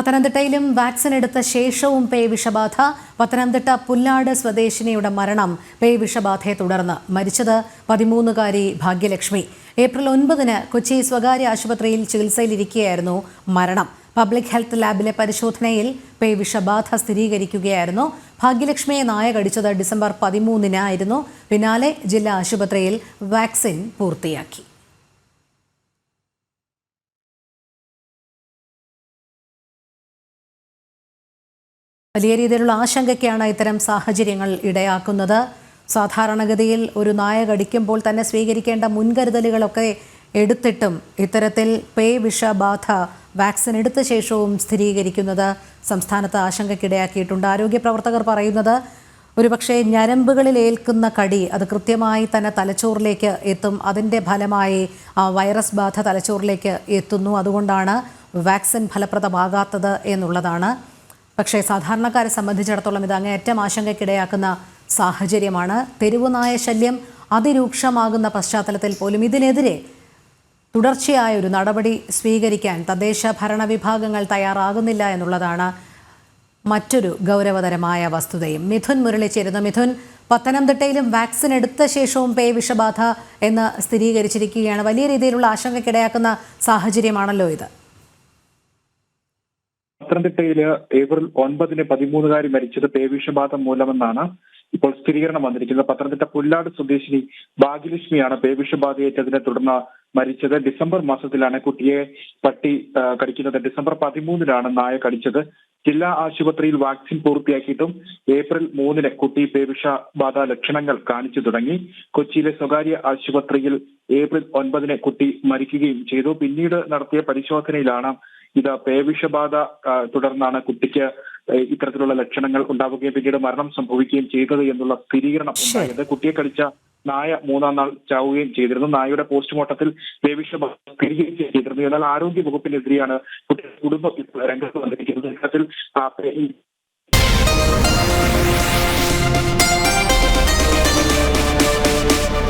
പത്തനംതിട്ടയിലും വാക്സിൻ എടുത്ത ശേഷവും പേ വിഷബാധ. പത്തനംതിട്ട പുല്ലാട് സ്വദേശിനിയുടെ മരണം. പേ വിഷബാധയെ തുടർന്ന് മരിച്ചത് പതിമൂന്നുകാരി ഭാഗ്യലക്ഷ്മി. ഏപ്രിൽ ഒൻപതിന് കൊച്ചി സ്വകാര്യ ആശുപത്രിയിൽ ചികിത്സയിലിരിക്കുകയായിരുന്നു മരണം. പബ്ലിക് ഹെൽത്ത് ലാബിലെ പരിശോധനയിൽ പേ വിഷബാധ സ്ഥിരീകരിക്കുകയായിരുന്നു. ഭാഗ്യലക്ഷ്മിയെ നായ കടിച്ചത് ഡിസംബർ പതിമൂന്നിനായിരുന്നു. പിന്നാലെ ജില്ലാ ആശുപത്രിയിൽ വാക്സിൻ പൂർത്തിയാക്കി. വലിയ രീതിയിലുള്ള ആശങ്കയ്ക്കാണ് ഇത്തരം സാഹചര്യങ്ങൾ ഇടയാക്കുന്നത്. സാധാരണഗതിയിൽ ഒരു നായ കടിക്കുമ്പോൾ തന്നെ സ്വീകരിക്കേണ്ട മുൻകരുതലുകളൊക്കെ എടുത്തിട്ടും ഇത്തരത്തിൽ പേ വിഷബാധ വാക്സിൻ എടുത്ത ശേഷവും സ്ഥിരീകരിക്കുന്നത് സംസ്ഥാനത്ത് ആശങ്കയ്ക്കിടയാക്കിയിട്ടുണ്ട്. ആരോഗ്യ പ്രവർത്തകർ പറയുന്നത് ഒരുപക്ഷെ ഞരമ്പുകളിൽ ഏൽക്കുന്ന കടി അത് കൃത്യമായി തന്നെ തലച്ചോറിലേക്ക് എത്തും. അതിന്റെ ഫലമായി വൈറസ് ബാധ തലച്ചോറിലേക്ക് എത്തുന്നു. അതുകൊണ്ടാണ് വാക്സിൻ ഫലപ്രദമാകാത്തത് എന്നുള്ളതാണ്. പക്ഷേ സാധാരണക്കാരെ സംബന്ധിച്ചിടത്തോളം ഇത് അങ്ങേയറ്റം ആശങ്കയ്ക്കിടയാക്കുന്ന സാഹചര്യമാണ്. തെരുവുനായ ശല്യം അതിരൂക്ഷമാകുന്ന പശ്ചാത്തലത്തിൽ പോലും ഇതിനെതിരെ തുടർച്ചയായ ഒരു നടപടി സ്വീകരിക്കാൻ തദ്ദേശ ഭരണ വിഭാഗങ്ങൾ തയ്യാറാകുന്നില്ല എന്നുള്ളതാണ് മറ്റൊരു ഗൗരവതരമായ വസ്തുതയും. മിഥുൻ മുരളി ചേരുന്നു. മിഥുൻ പത്തനംതിട്ടയിലും വാക്സിൻ എടുത്ത ശേഷവും പേ വിഷബാധ എന്ന് സ്ഥിരീകരിച്ചിരിക്കുകയാണ്. വലിയ രീതിയിലുള്ള ആശങ്കയ്ക്കിടയാക്കുന്ന സാഹചര്യമാണല്ലോ ഇത്. പത്തനംതിട്ടയിൽ ഏപ്രിൽ ഒൻപതിന് പതിമൂന്നുകാരി മരിച്ചത് പേവിഷബാധ മൂലമെന്നാണ് ഇപ്പോൾ സ്ഥിരീകരണം വന്നിരിക്കുന്നത്. പത്തനംതിട്ട പുല്ലാട് സ്വദേശിനി ഭാഗ്യലക്ഷ്മിയാണ് പേവിഷബാധയേറ്റതിനെ തുടർന്ന് മരിച്ചത്. ഡിസംബർ മാസത്തിലാണ് കുട്ടിയെ പട്ടി കടിക്കുന്നത്. ഡിസംബർ പതിമൂന്നിലാണ് നായ കടിച്ചത്. ജില്ലാ ആശുപത്രിയിൽ വാക്സിൻ പൂർത്തിയാക്കിയിട്ടും ഏപ്രിൽ മൂന്നിന് കുട്ടി പേവിഷബാധ ലക്ഷണങ്ങൾ കാണിച്ചു തുടങ്ങി. കൊച്ചിയിലെ സ്വകാര്യ ആശുപത്രിയിൽ ഏപ്രിൽ ഒൻപതിന് കുട്ടി മരിക്കുകയും ചെയ്തു. പിന്നീട് നടത്തിയ പരിശോധനയിലാണ് ഇത് പേവിഷബാധ തുടർന്നാണ് കുട്ടിക്ക് ഇത്തരത്തിലുള്ള ലക്ഷണങ്ങൾ ഉണ്ടാവുകയും പിന്നീട് മരണം സംഭവിക്കുകയും ചെയ്തത് എന്നുള്ള സ്ഥിരീകരണം ഉണ്ടായത് കുട്ടിയെ കടിച്ച നായ മൂന്നാം നാൾ ചാവുകയും ചെയ്തിരുന്നു. നായയുടെ പോസ്റ്റ്മോർട്ടത്തിൽ പേവിഷബാധ സ്ഥിരീകരിക്കുകയും ചെയ്തിരുന്നു. എന്നാൽ ആരോഗ്യ വകുപ്പിനെതിരെയാണ് കുട്ടിയുടെ കുടുംബം രംഗത്ത് വന്നിരിക്കുന്നത്. ഇത്തരത്തിൽ